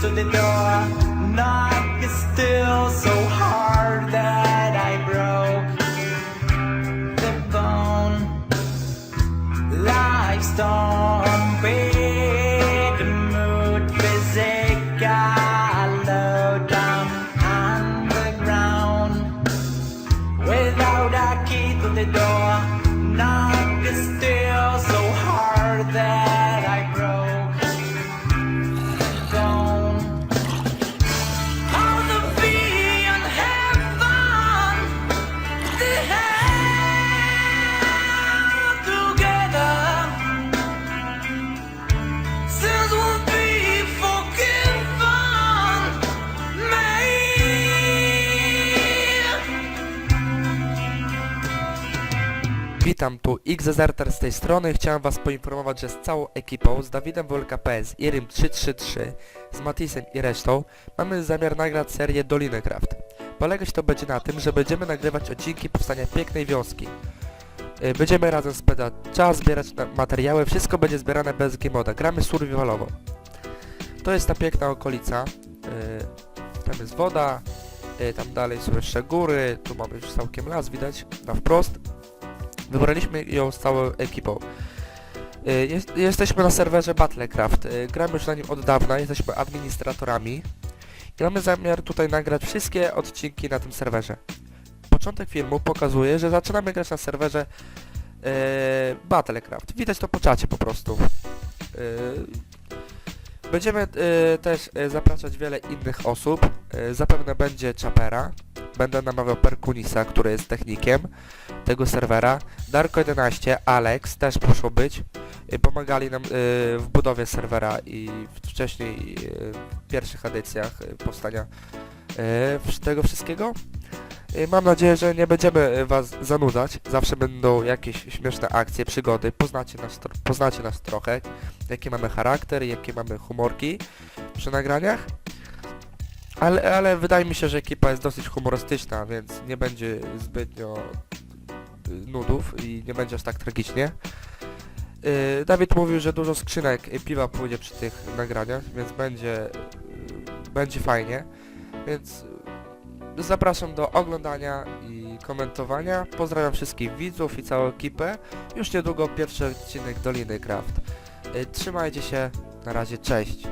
to the door. Knock is still so hard that I broke the bone. Life's on Witam, tu Xzerter z tej strony. Chciałem was poinformować, że z całą ekipą, z Dawidem WLKPS, Irim 333, z Matisem i resztą, mamy zamiar nagrać serię Dolinę Craft. Polegać to będzie na tym, że będziemy nagrywać odcinki powstania pięknej wioski. Y, Będziemy razem spędzać czas, zbierać materiały, wszystko będzie zbierane bez gmoda. Gramy survivalowo. To jest ta piękna okolica. Y, Tam jest woda, y, tam dalej są jeszcze góry, tu mamy już całkiem las, widać, na wprost. Wybraliśmy ją z całą ekipą. Y, Jest, jesteśmy na serwerze Battlecraft. Y, Gramy już na nim od dawna, jesteśmy administratorami. I mamy zamiar tutaj nagrać wszystkie odcinki na tym serwerze. Początek filmu pokazuje, że zaczynamy grać na serwerze yy, Battlecraft. Widać to po czacie po prostu. Będziemy też zapraszać wiele innych osób. Zapewne będzie Chapera. Będę namawiał Perkunisa, który jest technikiem tego serwera. Darko11, Alex też muszą być. Y, Pomagali nam y, w budowie serwera i wcześniej y, w pierwszych edycjach y, powstania y, tego wszystkiego. Y, Mam nadzieję, że nie będziemy was zanudzać. Zawsze będą jakieś śmieszne akcje, przygody. Poznacie nas, poznacie nas trochę. Jaki mamy charakter, jakie mamy humorki przy nagraniach. Ale, ale wydaje mi się, że ekipa jest dosyć humorystyczna, więc nie będzie zbytnio y, nudów i nie będzie aż tak tragicznie. Yy, Dawid mówił, że dużo skrzynek piwa pójdzie przy tych nagraniach, więc będzie, y, będzie fajnie. Więc zapraszam do oglądania i komentowania. Pozdrawiam wszystkich widzów i całą ekipę. Już niedługo pierwszy odcinek Doliny Craft. Y, Trzymajcie się, na razie, cześć.